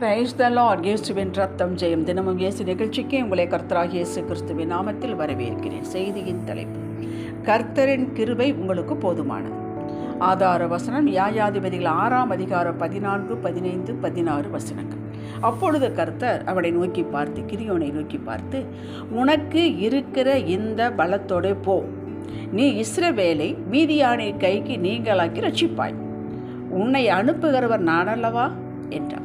Praise the Lord இயேசுவின் ரத்தம் ஜெயம் தினமும் இயேசு நிகழ்ச்சிக்கு உங்களை கர்த்தராக இயேசு கிறிஸ்துவின் நாமத்தில் வரவேற்கிறேன். செய்தியின் தலைப்பு கர்த்தரின் கிருபை உங்களுக்கு போதுமானது. ஆதார வசனம் யாயாதிபதிகள் ஆறாம் அதிகாரம் பதினான்கு பதினைந்து பதினாறு வசனங்கள். அப்பொழுது கர்த்தர் அவனை நோக்கி பார்த்து கிரியோனை நோக்கி பார்த்து உனக்கு இருக்கிற இந்த பலத்தோடு போ. நீ இஸ்ரவேலை மீதியானை கைக்கு நீங்களாக்கி ரட்சிப்பாய். உன்னை அனுப்புகிறவர் நானல்லவா? என்றார்.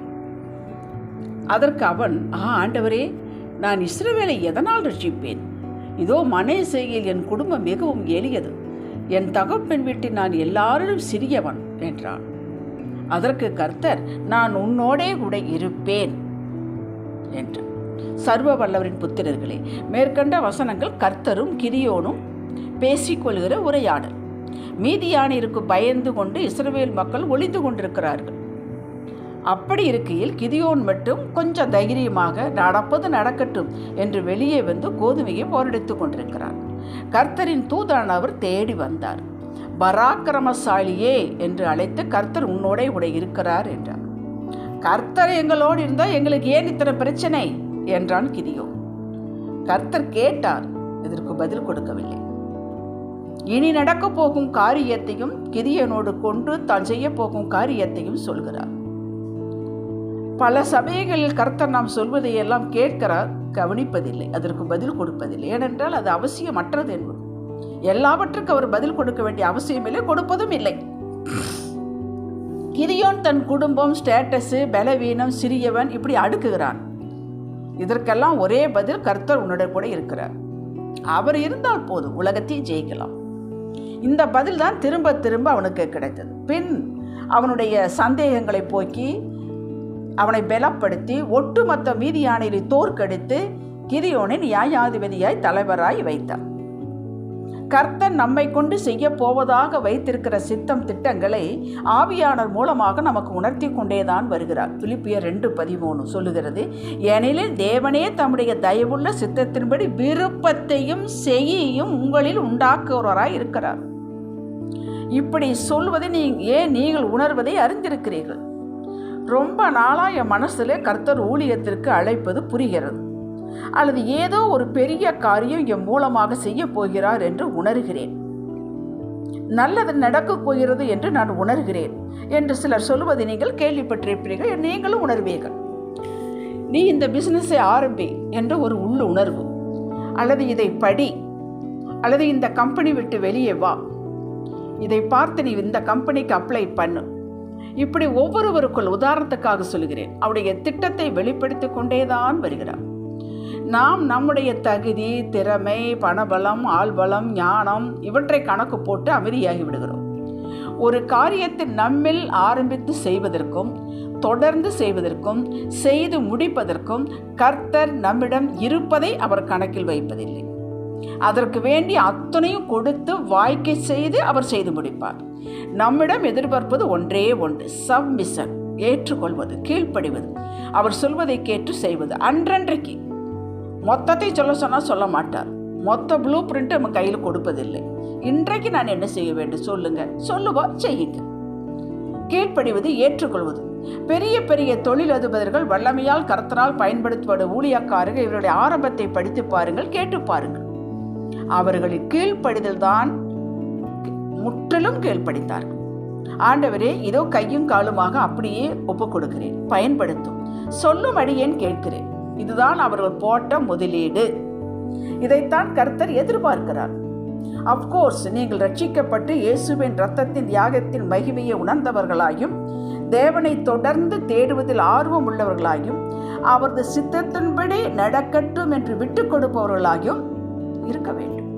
அதற்கு அவன் ஆ ஆண்டவரே நான் இஸ்ரவேலை எதனால் ரட்சிப்பேன்? இதோ மனை செய்கையில் என் குடும்பம் மிகவும் எளியது. என் தகப்பெண் வீட்டில் நான் எல்லாரிலும் சிறியவன் என்றான். அதற்கு கர்த்தர் நான் உன்னோடே கூட இருப்பேன் என்று சர்வ வல்லவரின் புத்திரர்களே மேற்கண்ட வசனங்கள் கர்த்தரும் கிரியோனும் பேசிக்கொள்கிற உரையாடல். மீதியானிற்கு பயந்து கொண்டு இஸ்ரவேல் மக்கள் ஒளிந்து கொண்டிருக்கிறார்கள். அப்படி இருக்கையில் கிதியோன் மட்டும் கொஞ்சம் தைரியமாக நடப்பது நடக்கட்டும் என்று வெளியே வந்து கோதுமையை போரடித்துக் கொண்டிருக்கிறார் கர்த்தரின் தூதானவர் தேடி வந்தார். பராக்கிரமசாலியே என்று அழைத்து கர்த்தர் உன்னோட உடைய இருக்கிறார் என்றார். கர்த்தர் எங்களோடு இருந்தால் எங்களுக்கு ஏன் இத்தனை பிரச்சனை? என்றான் கிதியோ கர்த்தர் கேட்டார் இதற்கு பதில் கொடுக்கவில்லை. இனி நடக்கப் போகும் காரியத்தையும் கிதியனோடு கொண்டு தான் செய்ய போகும் காரியத்தையும் சொல்கிறார். பல சமயங்களில் கர்த்தர் நாம் சொல்வதை எல்லாம் கேட்கிறார் கவனிப்பதில்லை அதற்கு பதில் கொடுப்பதில்லை. ஏனென்றால் அது அவசியமற்றது என்பது. எல்லாவற்றுக்கும் அவர் பதில் கொடுக்க வேண்டிய அவசியமில்லை கொடுப்பதும் இல்லை. கிரியோன் தன் குடும்பம் ஸ்டேட்டஸு பலவீனம் சிறியவன் இப்படி அடுக்குகிறான். இதற்கெல்லாம் ஒரே பதில் கர்த்தர் உன்னுடன் கூட இருக்கிறார். அவர் இருந்தால் போதும் உலகத்தையும் ஜெயிக்கலாம். இந்த பதில் தான் திரும்ப திரும்ப அவனுக்கு கிடைத்தது. பின் அவனுடைய சந்தேகங்களை போக்கி அவனை பலப்படுத்தி ஒட்டுமொத்த மீதியானையை தோற்கடித்து கிரியோனின் நியாயாதிபதியாய் தலைவராய் வைத்தார். கர்த்தன் நம்மை கொண்டு செய்ய போவதாக வைத்திருக்கிற சித்தம் திட்டங்களை ஆவியாளர் மூலமாக நமக்கு உணர்த்தி கொண்டேதான் வருகிறார். பிலிப்பியர் ரெண்டு பதிமூணு சொல்லுகிறது ஏனெனில் தேவனே தம்முடைய தயவுள்ள சித்தத்தின்படி விருப்பத்தையும் செய்யையும் உங்களில் உண்டாக்குவராய் இருக்கிறார். இப்படி சொல்வதை நீ ஏன் நீங்கள் உணர்வதை அறிந்திருக்கிறீர்கள்? ரொம்ப நாளாக என் மனசில் கர்த்தர் ஊழியத்திற்கு அழைப்பது புரிகிறது. அல்லது ஏதோ ஒரு பெரிய காரியம் என் மூலமாக செய்ய போகிறார் என்று உணர்கிறேன். நல்லது நடக்கப் போகிறது என்று நான் உணர்கிறேன் என்று சிலர் சொல்வதை நீங்கள் கேள்விப்பட்டிருப்பீர்கள் நீங்களும் உணர்வீர்கள். நீ இந்த பிஸ்னஸை ஆரம்பி என்ற ஒரு உள்ள உணர்வு. அல்லது இதை படி. அல்லது இந்த கம்பெனி விட்டு வெளியே வா. இதை பார்த்து நீ இந்த கம்பெனிக்கு அப்ளை பண்ணு. இப்படி ஒவ்வொருவருக்குள் உதாரணத்துக்காக சொல்கிறேன். அவருடைய திட்டத்தை வெளிப்படுத்தி கொண்டேதான் வருகிறார். நாம் நம்முடைய தகுதி திறமை பணபலம் ஆள்பலம் ஞானம் இவற்றை கணக்கு போட்டு அமைதியாகி விடுகிறோம். ஒரு காரியத்தை நம்மில் ஆரம்பித்து செய்வதற்கும் தொடர்ந்து செய்வதற்கும் செய்து முடிப்பதற்கும் கர்த்தர் நம்மிடம் இருப்பதை அவர் கணக்கில் வைப்பதில்லை. அதற்கு வேண்டி அத்தனையும் கொடுத்து வாய்க்கை செய்து அவர் செய்து முடிப்பார். நம்மிடம் எதிர்பார்ப்பது ஒன்றே ஒன்று. சப்மிஷன் ஏற்றுக்கொள்வது கீழ்ப்படிவது அவர் சொல்வதை கேட்டு செய்வது அன்றன்றைக்கு. மொத்தத்தை சொல்ல சொன்னால் சொல்ல மாட்டார். மொத்த ப்ளூ பிரிண்ட் நம்ம கையில் கொடுப்பதில்லை. இன்றைக்கு நான் என்ன செய்ய வேண்டும்? சொல்லுங்க. சொல்லுவா செய்யுங்க. கீழ்ப்படிவது ஏற்றுக்கொள்வது. பெரிய பெரிய தொழிலதிபர்கள் வல்லமையால் கர்த்தரால் பயன்படுத்தப்படும் ஊழியக்காரர்கள் இவருடைய ஆரம்பத்தை படித்து பாருங்கள் கேட்டு பாருங்கள். அவர்களின் கீழ்ப்படிதல் தான் முற்றிலும் கீழ்ப்படித்தார் ஆண்டவரே இதோ கையும் காலுமாக அப்படியே ஒப்புக் கொடுக்கிறேன் பயன்படுத்தும். சொல்லும் அடியேன் கேட்கிறேன். இதுதான் அவர்கள் போட்ட முதலீடு. இதைத்தான் கர்த்தர் எதிர்பார்க்கிறார். அப்கோர்ஸ் நீங்கள் ரட்சிக்கப்பட்டு இயேசுவின் ரத்தத்தின் தியாகத்தின் மகிமையை உணர்ந்தவர்களாயும் தேவனை தொடர்ந்து தேடுவதில் ஆர்வம் உள்ளவர்களாயும் அவரது சித்தத்தின்படி நடக்கட்டும் என்று விட்டு கொடுப்பவர்களாயும் இருக்க வேண்டும்.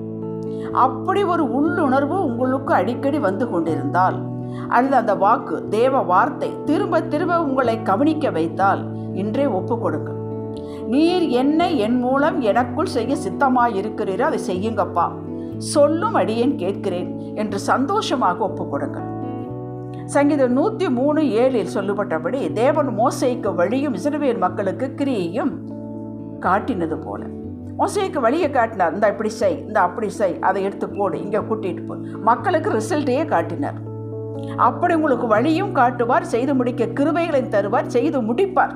அப்படி ஒரு உள்ளுணர்வு உங்களுக்கு அடிக்கடி வந்து கொண்டிருந்தால் அல்லது அந்த வாக்கு தேவ வார்த்தை திரும்ப திரும்ப உங்களை கவனிக்க வைத்தால் இன்றே ஒப்பு கொடுங்க. நீர் என்ன என் மூலம் எனக்குள் செய்ய சித்தமாக இருக்கிறீரோ அதை செய்யுங்கப்பா. சொல்லும் அடியேன் கேட்கிறேன் என்று சந்தோஷமாக ஒப்பு கொடுங்கள். சங்கீதம் நூற்றி மூணு ஏழில் சொல்லப்பட்டபடி தேவன் மோசைக்கு வழியும் இஸ்ரவேல் மக்களுக்கு கிரியையும் காட்டினது போல. மோசைக்கு வழியை காட்டினார். இந்த இப்படி செய் இந்த அப்படி செய் அதை எடுத்து போடு இங்கே கூட்டிகிட்டு போ. மக்களுக்கு ரிசல்ட்டையே காட்டினார். அப்படி உங்களுக்கு வழியும் காட்டுவார் செய்து முடிக்க கிருவைகளையும் தருவார் செய்து முடிப்பார்.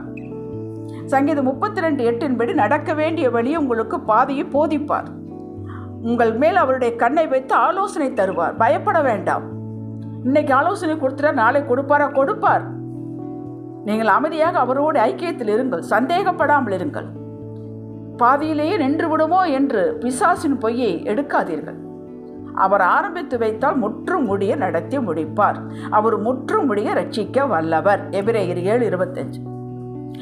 சங்கீதம் முப்பத்தி ரெண்டு எட்டின்படி நடக்க வேண்டிய வழியை உங்களுக்கு பாதையை போதிப்பார். உங்கள் மேல் அவருடைய கண்ணை வைத்து ஆலோசனை தருவார். பயப்பட வேண்டாம். இன்னைக்கு ஆலோசனை கொடுத்துட்டா நாளை கொடுப்பாரா? கொடுப்பார். நீங்கள் அமைதியாக அவரோடு ஐக்கியத்தில் இருங்கள் சந்தேகப்படாமல் இருங்கள். பாதியிலேயே நின்று விடுமோ என்று பிசாசின் பொய்யை எடுக்காதீர்கள். அவர் ஆரம்பித்து வைத்தால் முற்றும் முடிய நடத்தி முடிப்பார். அவர் முற்றும் முடிய ரட்சிக்க வல்லவர். எபிரேயர் ஏழு இருபத்தஞ்சு.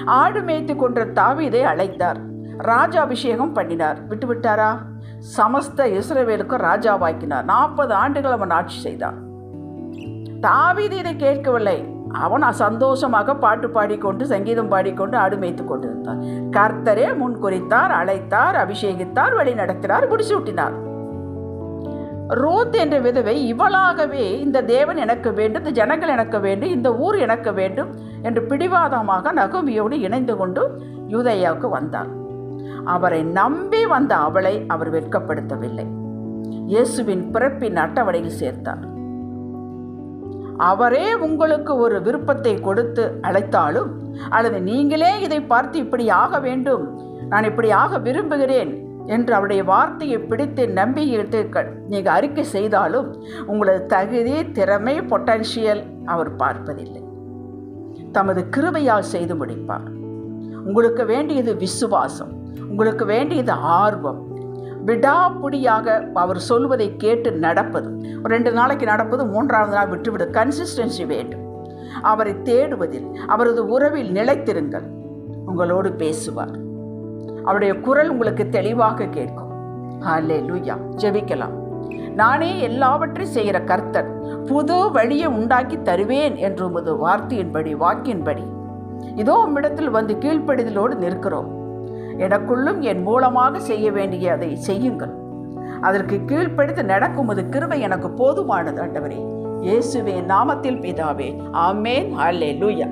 ஆடு மேய்த்து கொன்ற தாவீதை அழைத்தார். ராஜா அபிஷேகம் பண்ணினார். விட்டுவிட்டாரா? சமஸ்த இஸ்ரவேலுக்கும் ராஜாவாக்கினார். நாற்பது ஆண்டுகள் அவன் ஆட்சி செய்தான். தாவீது இதை கேட்கவில்லை. அவன் சந்தோஷமாக பாட்டு பாடிக்கொண்டு சங்கீதம் பாடிக்கொண்டு ஆடு மேய்த்து கொண்டிருந்தான். கர்த்தரே முன் குறித்தார் அழைத்தார் அபிஷேகித்தார் வழி நடத்தினார் முடிசூட்டினார். ரோத் என்ற விதவை இவளாகவே இந்த தேவன் எனக்கு வேண்டும் இந்த ஜனங்கள் எனக்கு வேண்டும் இந்த ஊர் எனக்கு வேண்டும் என்று பிடிவாதமாக நகுமியோடு இணைந்து கொண்டு யூதையாவுக்கு வந்தார். அவரை நம்பி வந்த அவளை அவர் வெட்கப்படுத்தவில்லை. இயேசுவின் பிறப்பின் அட்டவணையில் சேர்த்தார். அவரே உங்களுக்கு ஒரு விருப்பத்தை கொடுத்து அழைத்தாலும் அல்லது நீங்களே இதை பார்த்து இப்படி ஆக வேண்டும் நான் இப்படி ஆக விரும்புகிறேன் என்று அவருடைய வார்த்தையை பிடித்து நம்பி எடுத்து நீங்கள் அறிக்கை செய்தாலும் உங்களது தகுதி திறமை பொட்டன்ஷியல் அவர் பார்ப்பதில்லை. தமது கிருபையால் செய்து முடிப்பார். உங்களுக்கு வேண்டியது விசுவாசம் உங்களுக்கு வேண்டியது ஆர்வம் விடாப்பிடியாக அவர் சொல்வதை கேட்டு நடப்பது. ரெண்டு நாளைக்கு நடப்பது மூன்றாவது நாள் விட்டுவிடு. கன்சிஸ்டன்சி வேண்டும். அவரை தேடுவதில் அவரது உறவில் நிலைத்திருங்கள். உங்களோடு பேசுவார். அவருடைய குரல் உங்களுக்கு தெளிவாக கேட்கும். ஹலே லூயா ஜெபிக்கலாம். நானே எல்லாவற்றையும் செய்கிற கர்த்தர் புது வழியை உண்டாக்கி தருவேன் என்று உமது வார்த்தையின்படி வாக்கின்படி. இதோ உம்மிடத்தில் வந்து கீழ்ப்படிதலோடு நிற்கிறோம். எனக்குள்ளும் என் மூலமாக செய்ய வேண்டியதை செய்யுங்கள். அதற்கு கீழ்ப்படுத்து நடக்கும் கிருவை எனக்கு போதுமானது ஆண்டவரே. இயேசுவே நாமத்தில் பிதாவே ஆமேன் அல்லே லூயா